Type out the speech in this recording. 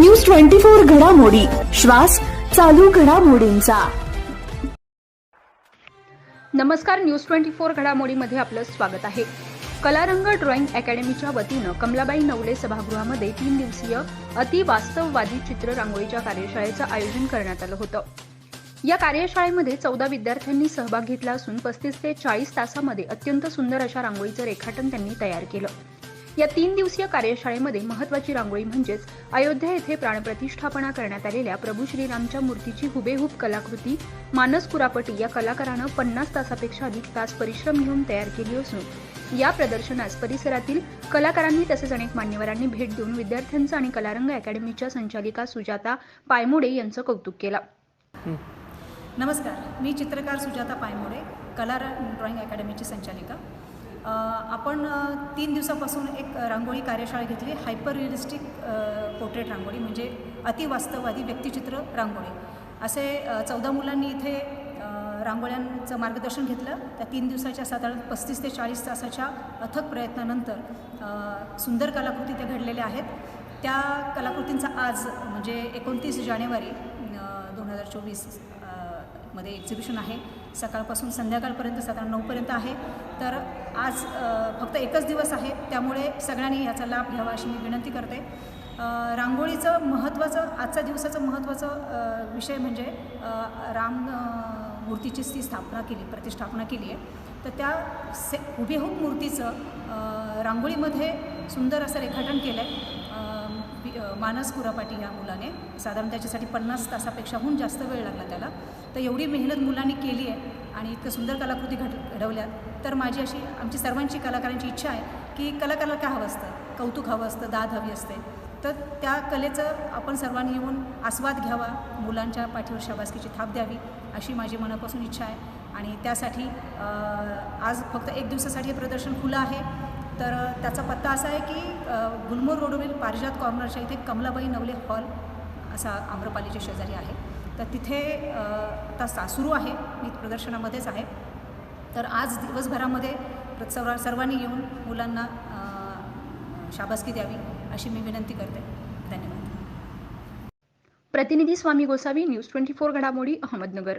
News twenty four घडामोडी. श्वास चालू घडामोडींचा. नमस्कार न्यूज ट्वेंटी फोर घडामोडीमध्ये आपलं स्वागत आहे. कलारंग ड्रॉइंग अकॅडमीच्या वतीनं कमलाबाई नवले सभागृहामध्ये तीन दिवसीय अतिवास्तववादी चित्र रांगोळीच्या कार्यशाळेचं आयोजन करण्यात आलं होतं. या कार्यशाळेमध्ये चौदा विद्यार्थ्यांनी सहभाग घेतला असून पस्तीस ते चाळीस तासामध्ये अत्यंत सुंदर अशा रांगोळीचं रेखाटन त्यांनी तयार केलं. या तीन दिवसीय कार्यशाळेमध्ये महत्वाची रांगोळी म्हणजेच अयोध्या येथे प्राणप्रतिष्ठापना करण्यात आलेल्या प्रभू श्रीरामच्या मूर्तीची हुबेहूब कलाकृती मानस कुरापटी या कलाकारानं पन्नास तासापेक्षा अधिक तास परिश्रम घेऊन तयार केली असून या प्रदर्शनास परिसरातील कलाकारांनी तसेच अनेक मान्यवरांनी भेट देऊन विद्यार्थ्यांचं आणि कलारंग अकॅडमीच्या संचालिका सुजाता पायमोडे यांचं कौतुक केलं. नमस्कार मी चित्रकार सुजाता पायमोडे कला ड्रॉइंग अकॅडमीची संचालिका. आपण तीन दिवसापासून एक रांगोळी कार्यशाळा घेतली हायपर रिअलिस्टिक पोर्ट्रेट रांगोळी म्हणजे अतिवास्तववादी व्यक्तिचित्र रांगोळी. असे चौदा मुलांनी इथे रांगोळ्यांचं मार्गदर्शन घेतलं. त्या तीन दिवसाच्या साधारण पस्तीस ते चाळीस तासाच्या अथक प्रयत्नानंतर सुंदर कलाकृती त्या घडलेल्या आहेत. त्या कलाकृतींचा आज म्हणजे एकोणतीस जानेवारी दोन हजार चोवीस मध्ये एक्झिबिशन आहे. सकाळपासून संध्याकाळपर्यंत साधारण नऊपर्यंत आहे. तर आज फक्त एकच दिवस आहे. त्यामुळे सगळ्यांनी याचा लाभ घ्यावा अशी मी विनंती करते. रांगोळीचं महत्त्वाचं आजच्या दिवसाचं महत्त्वाचं विषय म्हणजे राम मूर्तीची ती स्थापना केली प्रतिष्ठापना केली आहे. तर त्या से हुबेहूब मूर्तीचं रांगोळीमध्ये सुंदर असं रेखाटन केलं आहे मानस कुरापाटी ह्या मुलाने साधारण त्याच्यासाठी पन्नास तासापेक्षाहून जास्त वेळ लागला त्याला. तर एवढी मेहनत मुलांनी केली आहे आणि इतकं सुंदर कलाकृती घड घडवल्यात तर माझी अशी आमची सर्वांची कलाकारांची इच्छा आहे की कलाकाराला काय हवं असतं? कौतुक हवं असतं दाद हवी असते. तर त्या कलेचं आपण सर्वांनी येऊन आस्वाद घ्यावा मुलांच्या पाठीवर शाबासकीची थाप द्यावी अशी माझी मनापासून इच्छा आहे. आणि त्यासाठी आज फक्त एक दिवसासाठी हे प्रदर्शन खुलं आहे. तर त्याचा पत्ता असा आहे की गुलमोर रोडवरील पारिजात कॉर्नरच्या इथे कमलाबाई नवले हॉल असा आम्रपालीच्या शेजारी आहे. तर तिथे आता सा सुरू आहे मी प्रदर्शनामध्येच आहे. तर आज दिवसभरामध्ये सर्व सर्वांनी येऊन मुलांना शाबासकी द्यावी अशी मी विनंती करते. धन्यवाद. प्रतिनिधी Swami Gosavi news twenty four घडामोडी अहमदनगर.